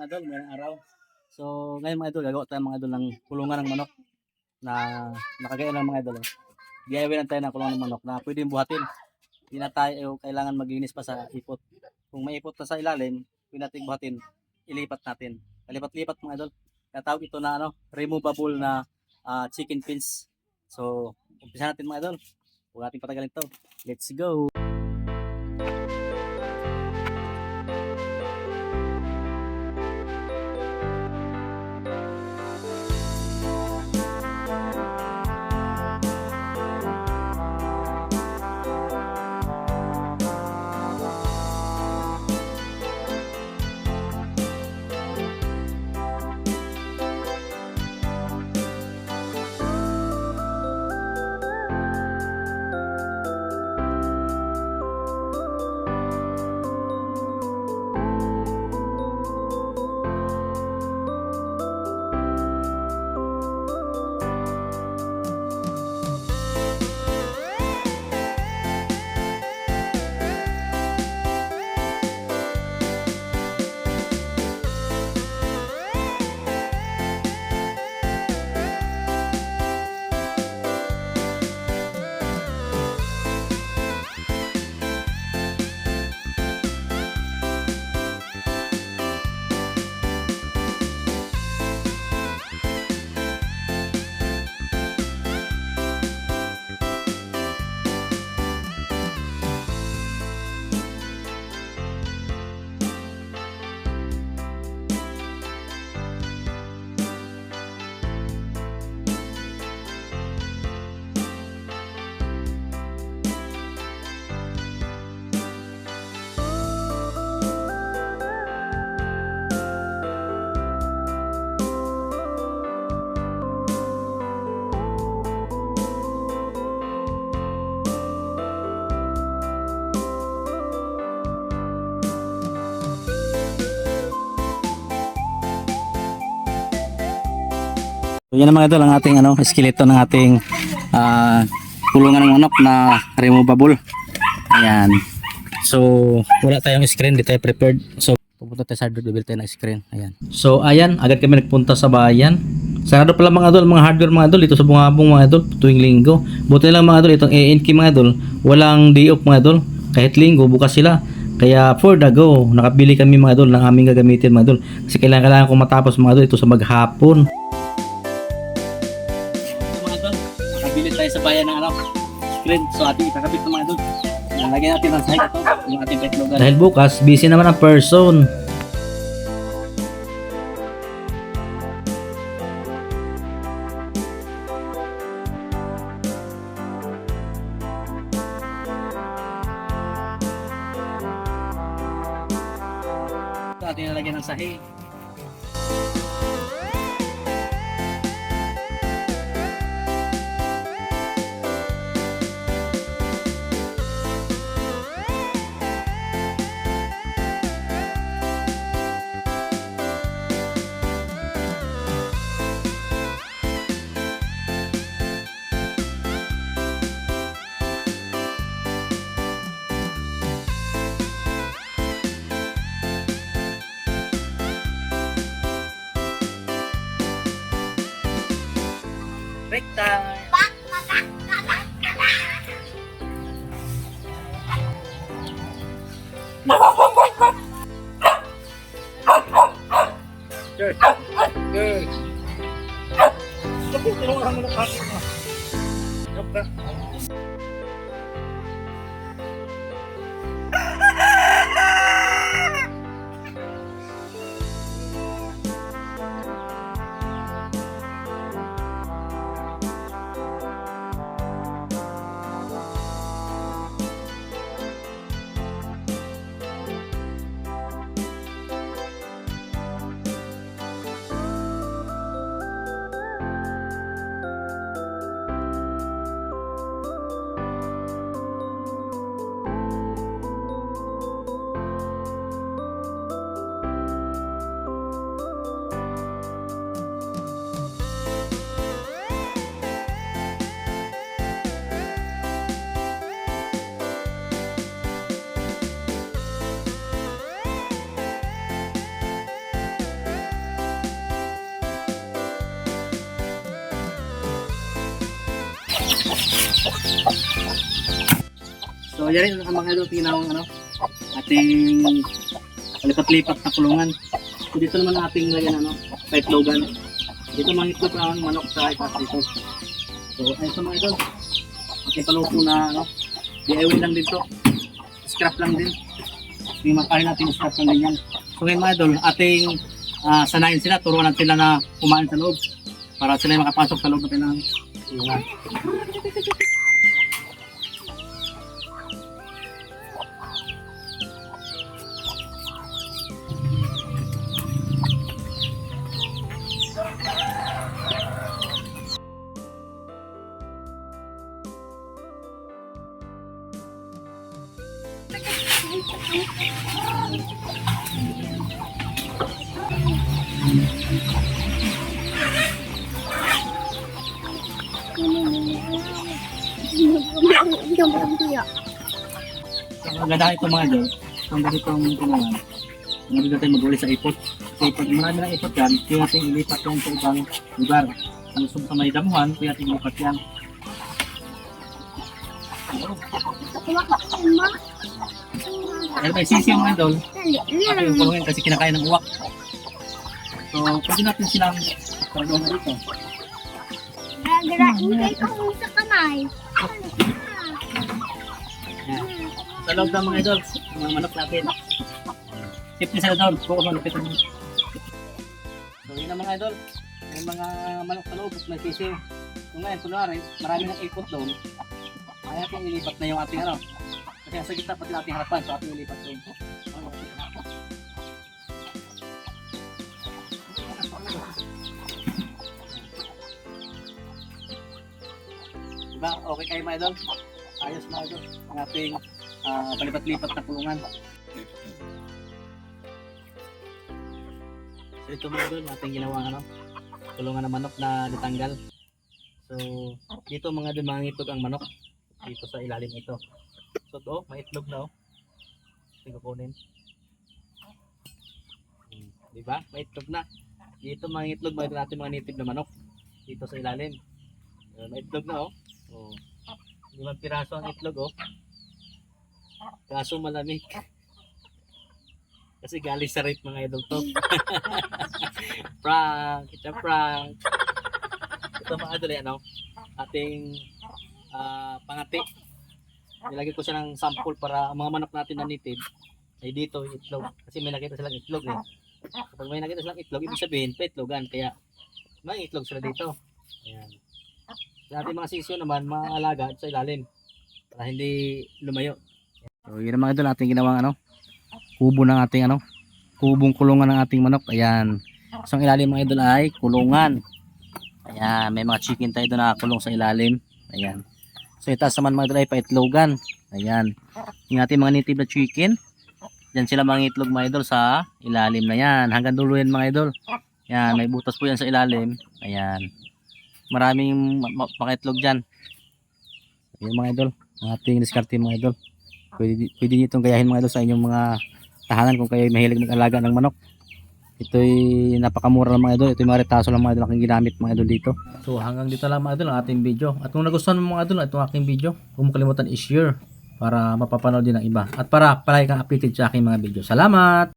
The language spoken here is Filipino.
mga idol, ngayong araw. So, ngayon mga idol, gagawa tayo mga idol ng kulungan ng manok na nakagaya ng mga idol. oh. DIY lang tayo ng kulungan ng manok na pwedeng buhatin. Hindi na tayo kailangan maglinis pa sa ipot. Kung may ipot na sa ilalim, pwede natin buhatin, ilipat natin. Kalipat-lipat mga idol. Kaya tawag ito na ano, removable na ah, chicken pins. So, umpisa natin mga idol. Huwag natin patagalin to. Let's go! So yan ang mga idol ang ating ano, skeleto ng ating ah, kulungan ng manok na removable. Ayan. So wala tayong screen, di tayo prepared. So pupunta tayo sa hardware, bibili tayo ng screen. Ayan. So ayan, agad kami nagpunta sa bayan. Sarado pala mga idol, mga hardware mga idol dito sa Bungabong mga idol tuwing linggo. Buti lang mga idol, itong ANK mga idol, walang day off mga idol. Kahit linggo, bukas sila. Kaya for the go, nakabili kami mga idol ng aming gagamitin mga idol. Kasi kailangan, kailangan ko matapos mga idol ito sa maghapon. Screen. So ating ikakabit ng mga idol. Lagyan natin ng site ito, yung ating petlogan. Dahil bukas, busy naman ang person. Ito ating nalagyan ng sahi. tower. Mama! So, yan rin mga idol, tinawang ano, ating lipat-lipat na kulungan. So, dito naman ang ating lagyan ano, logan. Dito mga itlog ang manok sa ipas dito. So, ayun sa mga idol. Ating paluto na ano, DIY lang dito. Scrap lang din. Yung makain natin, scrap lang din yan. So, ngayon mga idol, ating ah, sanayin sila, turuan natin sila na kumain sa loob para sila makapasok sa loob natin ng kulungan. So, ang ganda ito mga idol, kung ganito ang tulungan, hindi natin mag sa ipot. Kasi pag marami ng ipot yan, kaya natin ilipat yan sa ibang lugar. Ang gusto sa may damuhan, kaya natin ilipat yan. Pero may sisi mga idol, ako yung kulungin kasi kinakain ng uwak. So, pwede natin silang tulungan dito. Gagarain kayo sa kamay. Sa loob ng mga idol, mga manok natin. Safety sa idol, bukas malupit ang So yun ang mga idol, yung mga manok sa loob may sisiw. So ngayon, kunwari, marami ng ikot doon. Ay ating ilipat na yung ating ano. Kasi sa gitna pati ating harapan, so ating ilipat doon. Diba? Okay kayo mga idol? Ayos mga idol. Ang ating ah, palipat-lipat na kulungan. So ito mga idol, ating ginawa ano, kulungan ng manok na ditanggal. So dito mga idol, mga itlog ang manok. Dito sa ilalim ito. So to, may itlog na oh. Ito kukunin. Hmm, Di ba? May na. Dito mga itlog, mga natin mga native na manok. Dito sa ilalim. Ayan, may na oh. Oh. Limang piraso ang itlog oh. Kaso malamig. Kasi galing sa rape mga idol to. prank! It's a prank! Ito mga idol yan, ano? Ating ah, pangati. Nilagay ko siya ng sample para ang mga manok natin na native ay dito itlog. Kasi may nakita silang itlog eh. Kapag may nakita silang itlog, ibig sabihin pa itlogan. Kaya may itlog sila dito. Ayan. Sa ating mga sisyo naman, mga alaga sa ilalim. Para hindi lumayo. So, yun ang mga idol ating ginawang ano, kubo ng ating ano, kubong kulungan ng ating manok. Ayan. So, ang ilalim mga idol ay kulungan. Ayan, may mga chicken tayo doon nakakulong sa ilalim. Ayan. So, itaas naman mga idol ay paitlogan. Ayan. Yung ating mga native na chicken. Diyan sila mga itlog mga idol sa ilalim na yan. Hanggang dulo yan mga idol. Ayan, may butas po yan sa ilalim. Ayan. Maraming ma- ma- makitlog dyan. Ayan mga idol. Ang ating diskarte mga idol. Pwede, pwede nyo itong gayahin mga idol sa inyong mga tahanan kung kayo mahilig mag-alaga ng manok. Ito'y napakamura lang mga idol. Ito'y mga retaso lang mga idol aking ginamit mga idol dito. So hanggang dito lang mga idol ang ating video. At kung nagustuhan mo mga idol itong aking video, huwag mo kalimutan i-share para mapapanood din ng iba. At para palagi kang updated sa aking mga video. Salamat!